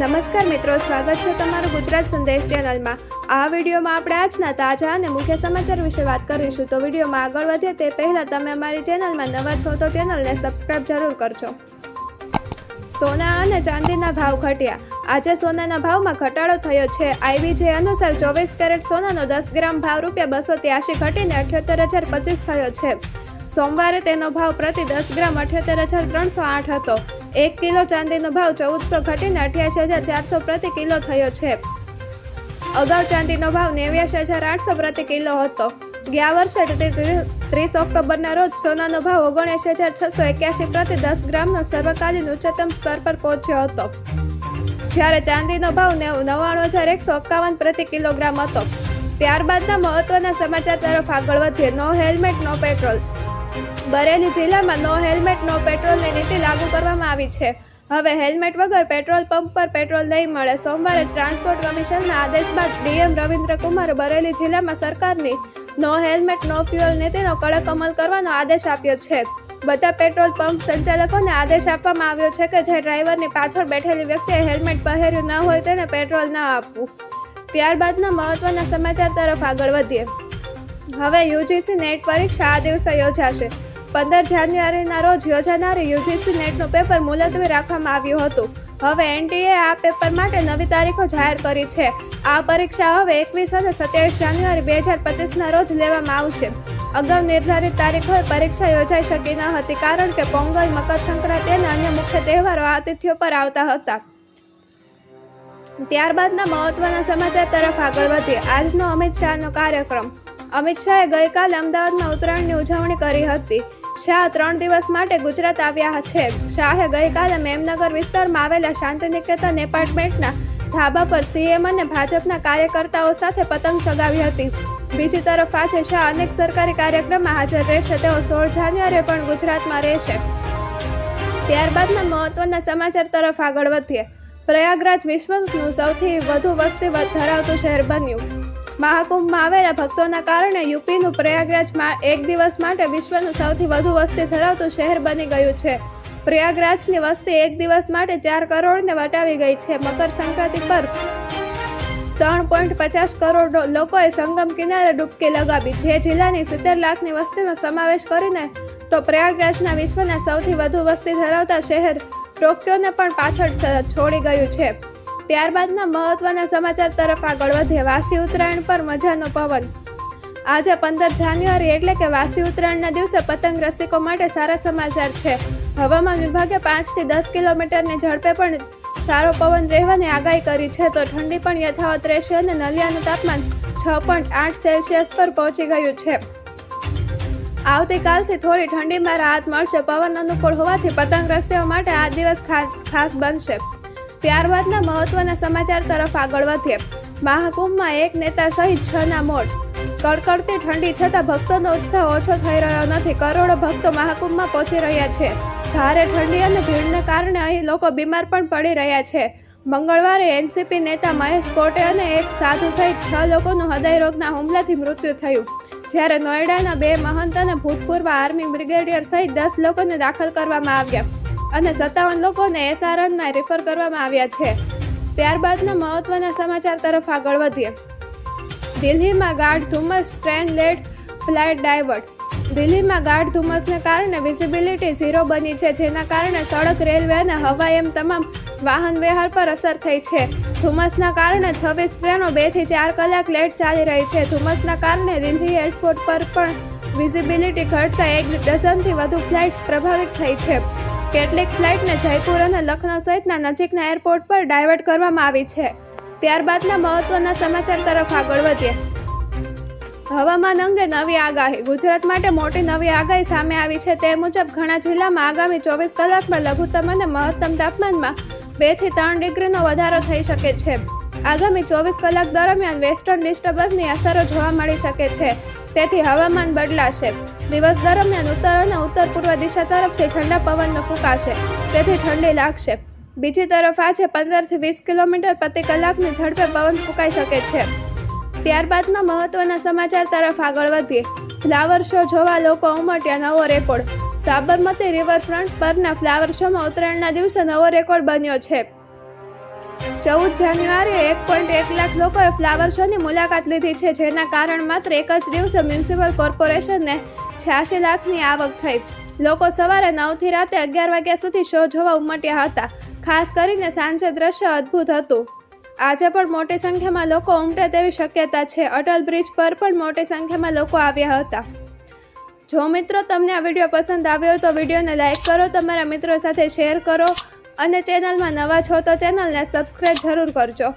નમસ્કાર મિત્રો, સ્વાગત છે તમારું ગુજરાત સંદેશ ચેનલમાં. આ વિડીયોમાં આપણે આજના તાજા અને મુખ્ય સમાચાર વિશે વાત કરીશું. તો વિડીયોમાં આગળ વધીએ તે પહેલાં તમે અમારી ચેનલમાં નવા છો તો ચેનલને સબસ્ક્રાઇબ જરૂર કરજો. સોના અને ચાંદીના ભાવ ઘટ્યા. આજે સોનાના ભાવમાં ઘટાડો થયો છે. આઈવીજે અનુસાર ચોવીસ કેરેટ સોનાનો દસ ગ્રામ ભાવ રૂપિયા બસો ત્યાસી ઘટીને અઠ્યોતેર હજાર પચીસ થયો છે. સોમવારે તેનો ભાવ પ્રતિ દસ ગ્રામ અઠ્યોતેર હજાર ત્રણસો આઠ હતો. એક કિલો ચાંદીનો ભાવ ચૌદસો ઘટીને અઠ્યાસી હજાર ચારસો પ્રતિ કિલો થયો છે. અગાઉ ચાંદીનો ભાવ નેવ્યાસી હજાર આઠસો પ્રતિ કિલો હતો. ગયા વર્ષે ત્રીસ ઓક્ટોબરના રોજ સોનાનો ભાવ ઓગણએંશી હજાર છસો એક્યાસી પ્રતિ દસ ગ્રામનો સર્વકાલીન ઉચ્ચતમ સ્તર પર પહોંચ્યો હતો. જ્યારે ચાંદીનો ભાવ નેવ- નવ્વાણું હજાર એકસો એકાવન પ્રતિ કિલોગ્રામ હતો. ત્યારબાદના મહત્વના સમાચાર તરફ આગળ વધીએ. No helmet, no petrol. Bareilly જિલ્લામાં નો હેલ્મેટ, નો પેટ્રોલની નીતિ લાગુ કરવામાં આવી છે. હવે હેલ્મેટ વગર પેટ્રોલ પંપ પર પેટ્રોલ નહીં મળે. સોમવારે ટ્રાન્સપોર્ટ કમિશનના આદેશ બાદ ડીએમ રવિન્દ્ર કુમારે બરેલી જિલ્લામાં સરકારની નો હેલ્મેટ, નો ફ્યુઅલ નીતિનો કડક અમલ કરવાનો આદેશ આપ્યો છે. બધા પેટ્રોલ પંપ સંચાલકોને આદેશ આપવામાં આવ્યો છે કે જે ડ્રાઈવરની પાછળ બેઠેલી વ્યક્તિએ હેલ્મેટ પહેર્યું ન હોય તેને પેટ્રોલ ન આપવું. ત્યારબાદના મહત્વના સમાચાર તરફ આગળ વધીએ. હવે યુજીસી નેટ પરીક્ષા આ દિવસે યોજાશે. પંદર જાન્યુઆરીના રોજ યોજાનારી યુજીસી નેટનું પેપર મુલતવી રાખવામાં આવ્યું હતું. હવે એનટીએ આ પેપર માટે નવી તારીખો જાહેર કરી છે. આ પરીક્ષા હવે એકવીસ અને સત્યાવીસ જાન્યુઆરી બે હજાર પચીસના રોજ લેવામાં આવશે. અગાઉ નિર્ધારિત તારીખોએ પરીક્ષા યોજાઈ શકી ન હતી કારણ કે પોંગલ, મકર સંક્રાંતિ અને અન્ય મુખ્ય તહેવારો આ તિથિઓ પર આવતા હતા. ત્યારબાદના મહત્વના સમાચાર તરફ આગળ વધીએ. આજનો અમિત શાહનો કાર્યક્રમ. અમિત શાહે ગઈકાલે અમદાવાદમાં ઉત્તરાયણની ઉજવણી કરી હતી. શાહ ત્રણ દિવસ માટે ગુજરાત આવ્યા છે. શાહે ગઈકાલે મેમનગર વિસ્તારમાં આવેલા શાંતિનિકેતન એપાર્ટમેન્ટના ધાબા પર સીએમ અને ભાજપના કાર્યકર્તાઓ સાથે પતંગ ચગાવી હતી. બીજી તરફ આજે શાહ અનેક સરકારી કાર્યક્રમમાં હાજર રહેશે. તેઓ સોળ જાન્યુઆરીએ પણ ગુજરાતમાં રહેશે. ત્યારબાદના મહત્વના સમાચાર તરફ આગળ વધીએ. પ્રયાગરાજ વિશ્વનું સૌથી વધુ વસ્તી ધરાવતું શહેર બન્યું. મહાકુંભમાં આવેલા ભક્તોના કારણે યુપીનું પ્રયાગરાજમાં એક દિવસ માટે વિશ્વનું સૌથી વધુ વસ્તી ધરાવતું શહેર બની ગયું છે. પ્રયાગરાજની વસ્તી એક દિવસ માટે ચાર કરોડને વટાવી ગઈ છે. મકર સંક્રાંતિ પર ત્રણ પોઈન્ટ પચાસ કરોડ લોકોએ સંગમ કિનારે ડૂબકી લગાવી. જે જિલ્લાની સિત્તેર લાખની વસ્તીનો સમાવેશ કરીને તો પ્રયાગરાજના વિશ્વના સૌથી વધુ વસ્તી ધરાવતા શહેર ટોક્યોને પણ પાછળ છોડી ગયું છે. ત્યારબાદના મહત્વના સમાચાર તરફ આગળ વધે વાસી ઉત્તરાયણ પર મજાનો પવન. આજે પંદર જાન્યુઆરી એટલે કે વાસી ઉત્તરાયણના દિવસે પતંગ રસિકો માટે સારા સમાચાર છે. હવામાન વિભાગે પાંચથી દસ કિલોમીટરની ઝડપે પણ સારો પવન રહેવાની આગાહી કરી છે તો ઠંડી પણ યથાવત રહેશે અને નલિયાનું તાપમાન છ પોઈન્ટ આઠ સેલ્સિયસ પર પહોંચી ગયું છે. આવતીકાલથી થોડી ઠંડીમાં રાહત મળશે. પવન અનુકૂળ હોવાથી પતંગ રસીઓ માટે આ દિવસ ખાસ ખાસ બનશે. ત્યારબાદના મહત્વના સમાચાર તરફ આગળ વધીએ. મહાકુંભમાં એક નેતા સહિત છ ના મોત કડકડતી ઠંડી છતાં ભક્તોનો ઉત્સાહ ઓછો થઈ રહ્યો નથી. કરોડો ભક્તો મહાકુંભમાં પહોંચી રહ્યા છે. ભારે ઠંડી અને ભીડને કારણે અહીં લોકો બીમાર પણ પડી રહ્યા છે. મંગળવારે એનસીપી નેતા મહેશ કોટે અને એક સાધુ સહિત છ લોકોનું હૃદયરોગના હુમલાથી મૃત્યુ થયું. જ્યારે નોઈડાના બે મહંત અને ભૂતપૂર્વ આર્મી બ્રિગેડિયર સહિત દસ લોકોને દાખલ કરવામાં આવ્યા. અને સત્તાવન લોકોને એસઆરએનમાં રેફર કરવામાં આવ્યા છે. ત્યારબાદના મહત્વના સમાચાર તરફ આગળ વધીએ. દિલ્હીમાં ગાઢ ધુમ્મસ ટ્રેન લેટ ફ્લાઇટ ડાયવર્ટ. દિલ્હીમાં ગાઢ ધુમ્મસને કારણે વિઝિબિલિટી ઝીરો બની છે, જેના કારણે સડક, રેલવે અને હવાઈ એમ તમામ વાહન વ્યવહાર પર અસર થઈ છે. ધુમ્મસના કારણે છવ્વીસ ટ્રેનો બેથી ચાર કલાક લેટ ચાલી રહી છે. ધુમ્મસના કારણે દિલ્હી એરપોર્ટ પર પણ વિઝિબિલિટી ઘટતા એક ડઝનથી વધુ ફ્લાઇટ્સ પ્રભાવિત થઈ છે. કેટલીક ફ્લાઇટને જયપુર અને લખનૌ સહિતના નજીકના એરપોર્ટ પર ડાયવર્ટ કરવામાં આવી છે. ત્યારબાદના મહત્વના સમાચાર તરફ આગળ વધીએ. હવામાન અંગે નવી આગાહી. ગુજરાત માટે મોટી નવી આગાહી સામે આવી છે. તે મુજબ ઘણા જિલ્લામાં આગામી ચોવીસ કલાકમાં લઘુત્તમ અને મહત્તમ તાપમાનમાં બેથી ત્રણ ડિગ્રીનો વધારો થઈ શકે છે. આગામી ચોવીસ કલાક દરમિયાન વેસ્ટર્ન ડિસ્ટર્બન્સની અસરો જોવા મળી શકે છે. તેથી હવામાન બદલાશે. દિવસ દરમિયાન ઉત્તર અને ઉત્તર પૂર્વ દિશા તરફથી ઠંડા પવનનો ફૂંકાશે, તેથી ઠંડી લાગશે. બીજી તરફ આજે પંદરથી વીસ કિલોમીટર પ્રતિ કલાકની ઝડપે પવન ફૂંકાઈ શકે છે. ત્યારબાદના મહત્વના સમાચાર તરફ આગળ વધીએ. ફ્લાવર શો જોવા લોકો ઉમટ્યા, નવો રેકોર્ડ. સાબરમતી રિવરફ્રન્ટ પરના ફ્લાવર શોમાં ઉત્તરાયણના દિવસે નવો રેકોર્ડ બન્યો છે. ચૌદ જાન્યુઆરીએ એક પોઈન્ટ એક લાખ લોકોએ ફ્લાવર શોની મુલાકાત લીધી છે, જેના કારણ માત્ર એક જ દિવસે મ્યુનિસિપલ કોર્પોરેશનને છ્યાસી લાખની આવક થઈ. લોકો સવારે નવથી રાતે અગિયાર વાગ્યા સુધી શો જોવા ઉમટ્યા હતા. ખાસ કરીને સાંજે દ્રશ્ય અદ્ભુત હતું. આજે પણ મોટી સંખ્યામાં લોકો ઉમટે તેવી શક્યતા છે. અટલ બ્રિજ પર પણ મોટી સંખ્યામાં લોકો આવ્યા હતા. જો મિત્રો તમને આ વીડિયો પસંદ આવ્યો તો વિડીયોને લાઇક કરો, તમારા મિત્રો સાથે શેર કરો અને ચેનલમાં નવા છો તો ચેનલને સબસ્ક્રાઈબ જરૂર કરજો.